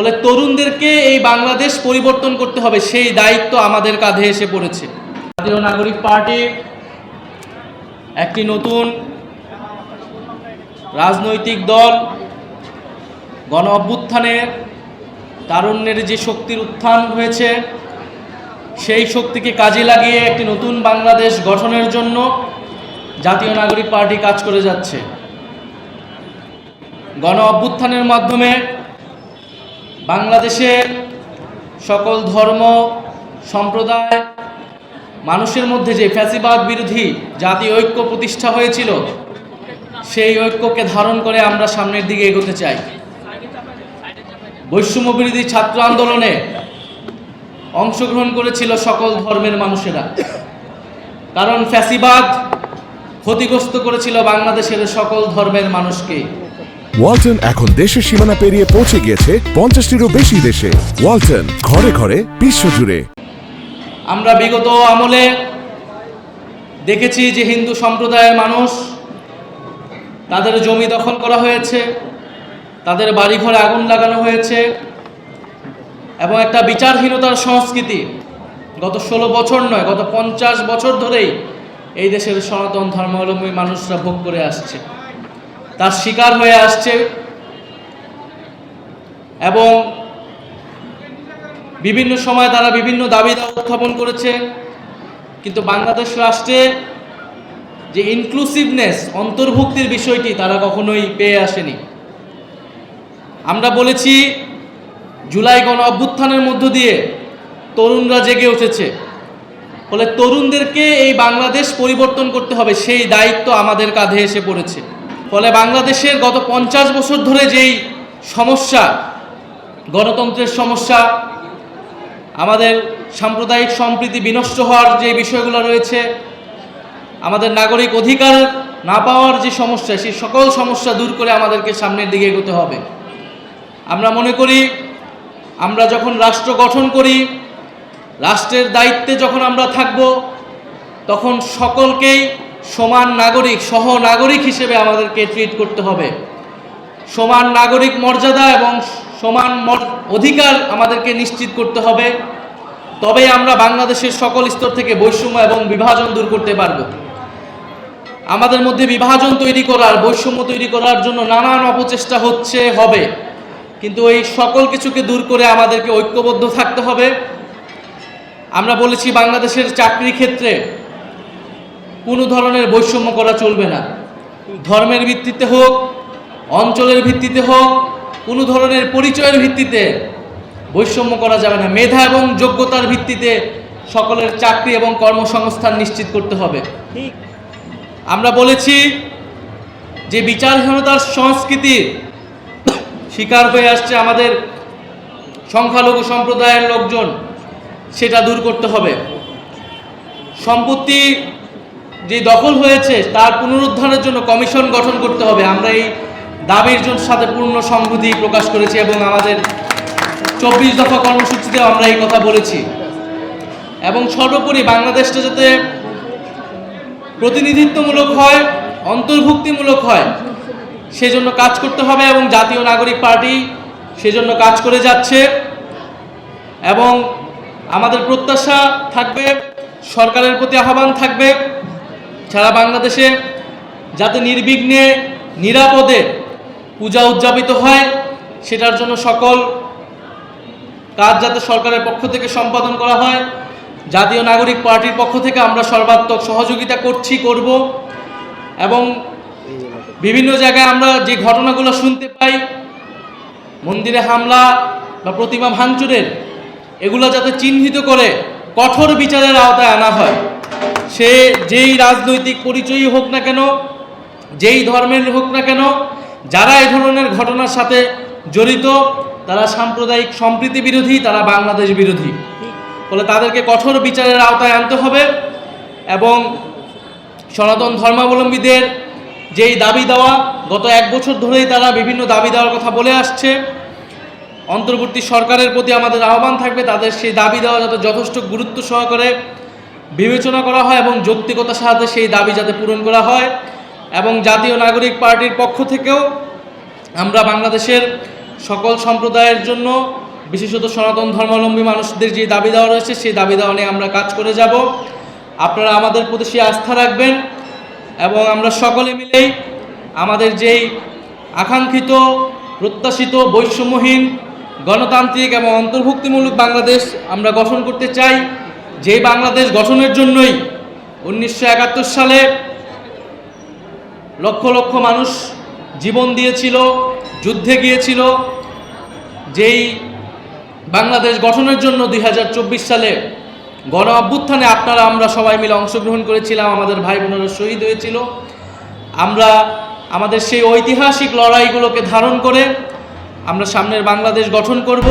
ফলে তরুণদেরকে এই বাংলাদেশ পরিবর্তন করতে হবে, সেই দায়িত্ব আমাদের কাঁধে এসে পড়েছে। জাতীয় নাগরিক পার্টি একটি নতুন রাজনৈতিক দল, গণ অভ্যুত্থানের তারুণ্যের যে শক্তির উত্থান হয়েছে, সেই শক্তিকে কাজে লাগিয়ে একটি নতুন বাংলাদেশ গঠনের জন্য জাতীয় নাগরিক পার্টি কাজ করে যাচ্ছে। গণ অভ্যুত্থানের মাধ্যমে বাংলাদেশের সকল ধর্ম, সম্প্রদায়, মানুষের মধ্যে যে ফ্যাসিবাদ বিরোধী জাতীয় ঐক্য প্রতিষ্ঠা হয়েছিল, সেই ঐক্যকে ধারণ করে আমরা সামনের দিকে এগোতে চাই। বৈষম্য বিরোধী ছাত্র আন্দোলনে অংশগ্রহণ করেছিল সকল ধর্মের মানুষেরা। কারণ ফ্যাসিবাদ ক্ষতিগ্রস্ত করেছিল বাংলাদেশের সকল ধর্মের মানুষকে। ওয়ালটন এখন দেশের সীমানা পেরিয়ে পৌঁছে গিয়েছে পঞ্চাশটিরও বেশি দেশে। ওয়ালটন, ঘরে ঘরে বিশ্বজুড়ে। আমরা বিগত আমলে দেখেছি যে হিন্দু সম্প্রদায়ের মানুষ, তাদের জমি দখল করা হয়েছে, তাদের বাড়িঘরে আগুন লাগানো হয়েছে, এবং একটা বিচারহীনতার সংস্কৃতি গত ষোলো বছর নয়, গত পঞ্চাশ বছর ধরেই এই দেশের সনাতন ধর্মাবলম্বী মানুষরা ভোগ করে আসছে। তার শিকার হয়ে আসছে। এবং বিভিন্ন সময় তারা বিভিন্ন দাবি দাওয়া উত্থাপন করেছে। কিন্তু বাংলাদেশ রাষ্ট্রে যে ইনক্লুসিভনেস অন্তর্ভুক্তির বিষয়টি তারা কখনোই পেয়ে আসেনি। আমরা বলেছি, জুলাই গণ অভ্যুত্থানের মধ্য দিয়ে তরুণরা জেগে উঠেছে। ফলে তরুণদেরকে এই বাংলাদেশ পরিবর্তন করতে হবে, সেই দায়িত্ব আমাদের কাঁধে এসে পড়েছে। বাংলাদেশের গত পঞ্চাশ বছর ধরে যেই সমস্যা, গণতন্ত্রের সমস্যা, আমাদের সাম্প্রদায়িক সম্প্রীতি বিনষ্ট হওয়ার যে বিষয়গুলো রয়েছে, আমাদের নাগরিক অধিকার না পাওয়ার যে সমস্যা, সেই সকল সমস্যা দূর করে আমাদেরকে সামনের দিকে এগোতে হবে। আমরা মনে করি, আমরা যখন রাষ্ট্র গঠন করি, রাষ্ট্রের দায়িত্বে যখন আমরা থাকব, তখন সকলকেই সমান নাগরিক, সহ নাগরিক হিসেবে আমাদেরকে ট্রিট করতে হবে। সমান নাগরিক মর্যাদা এবং সমান অধিকার আমাদেরকে নিশ্চিত করতে হবে। তবেই আমরা বাংলাদেশের সকল স্তর থেকে বৈষম্য এবং বিভাজন দূর করতে পারব। আমাদের মধ্যে বিভাজন তৈরি করার, বৈষম্য তৈরি করার জন্য নানান অপচেষ্টা হচ্ছে, হবে। কিন্তু এই সকল কিছুকে দূর করে আমাদেরকে ঐক্যবদ্ধ থাকতে হবে। আমরা বলেছি বাংলাদেশের চাকরির ক্ষেত্রে কোনো ধরনের বৈষম্য করা চলবে না। ধর্মের ভিত্তিতে হোক অঞ্চলের ভিত্তিতে হোক কোনো ধরনের পরিচয়ের ভিত্তিতে বৈষম্য করা যাবে না। মেধা এবং যোগ্যতার ভিত্তিতে সকলের চাকরি এবং কর্মসংস্থান নিশ্চিত করতে হবে। আমরা বলেছি যে বিচারহীনতার সংস্কৃতি শিকার হয়ে আসছে আমাদের সংখ্যালঘু সম্প্রদায়ের লোকজন সেটা দূর করতে হবে। সম্পত্তি যে দখল হয়েছে, তার পুনরুদ্ধারের জন্য কমিশন গঠন করতে হবে। আমরা এই দাবির জন্য সাথে পূর্ণ সংহতি প্রকাশ করেছি এবং আমাদের চব্বিশ দফা কর্মসূচিতেও আমরা এই কথা বলেছি। এবং সর্বোপরি বাংলাদেশটা যাতে প্রতিনিধিত্বমূলক হয়, অন্তর্ভুক্তিমূলক হয়, সেজন্য কাজ করতে হবে এবং জাতীয় নাগরিক পার্টি সেজন্য কাজ করে যাচ্ছে। এবং আমাদের প্রত্যাশা থাকবে, সরকারের প্রতি আহ্বান থাকবে। সারা বাংলাদেশে যাতে নির্বিঘ্নে, নিরাপদে পূজা উদযাপিত হয়, সেটার জন্য সকল কাজ যাতে সরকারের পক্ষ থেকে সম্পাদন করা হয়, জাতীয় নাগরিক পার্টির পক্ষ থেকে আমরা সর্বাত্মক সহযোগিতা করছি, করব এবং বিভিন্ন জায়গায় আমরা যে ঘটনাগুলো শুনতে পাই, মন্দিরে হামলা বা প্রতিমা ভাঙচুরের, এগুলো যাতে চিহ্নিত করে কঠোর বিচারের আওতায় আনা হয়। সে যেই রাজনৈতিক পরিচয়ই হোক না কেন, যেই ধর্মের হোক না কেন, যারা এই ধরনের ঘটনার সাথে জড়িত, তারা সাম্প্রদায়িক সম্প্রীতি বিরোধী, তারা বাংলাদেশ বিরোধী। ফলে তাদেরকে কঠোর বিচারের আওতায় আনতে হবে এবং সনাতন ধর্মাবলম্বীদের যেই দাবি দেওয়া, গত এক বছর ধরেই তারা বিভিন্ন দাবি দেওয়ার কথা বলে আসছে। অন্তর্বর্তী সরকারের প্রতি আমাদের আহ্বান থাকবে, তাদের সেই দাবি দেওয়া যাতে যথেষ্ট গুরুত্ব সহকারে বিবেচনা করা হয় এবং যৌক্তিকতার সাথে সেই দাবি যাতে পূরণ করা হয় এবং জাতীয় নাগরিক পার্টির পক্ষ থেকেও আমরা বাংলাদেশের সকল সম্প্রদায়ের জন্য, বিশেষত সনাতন ধর্মাবলম্বী মানুষদের যে দাবি দেওয়া রয়েছে, সেই দাবি দেওয়া নিয়ে আমরা কাজ করে যাব। আপনারা আমাদের প্রতি সেই আস্থা রাখবেন এবং আমরা সকলে মিলেই আমাদের যেই আকাঙ্ক্ষিত, প্রত্যাশিত, বৈষম্যহীন, গণতান্ত্রিক এবং অন্তর্ভুক্তিমূলক বাংলাদেশ আমরা গঠন করতে চাই। যেই বাংলাদেশ গঠনের জন্যই উনিশশো একাত্তর সালে লক্ষ লক্ষ মানুষ জীবন দিয়েছিল, যুদ্ধে গিয়েছিল। যেই বাংলাদেশ গঠনের জন্য দু হাজার চব্বিশ সালে গণ অভ্যুত্থানে আপনারা, আমরা সবাই মিলে অংশগ্রহণ করেছিলাম, আমাদের ভাই বোনেরা শহীদ হয়েছিল। আমরা আমাদের সেই ঐতিহাসিক লড়াইগুলোকে ধারণ করে আমরা সামনের বাংলাদেশ গঠন করব।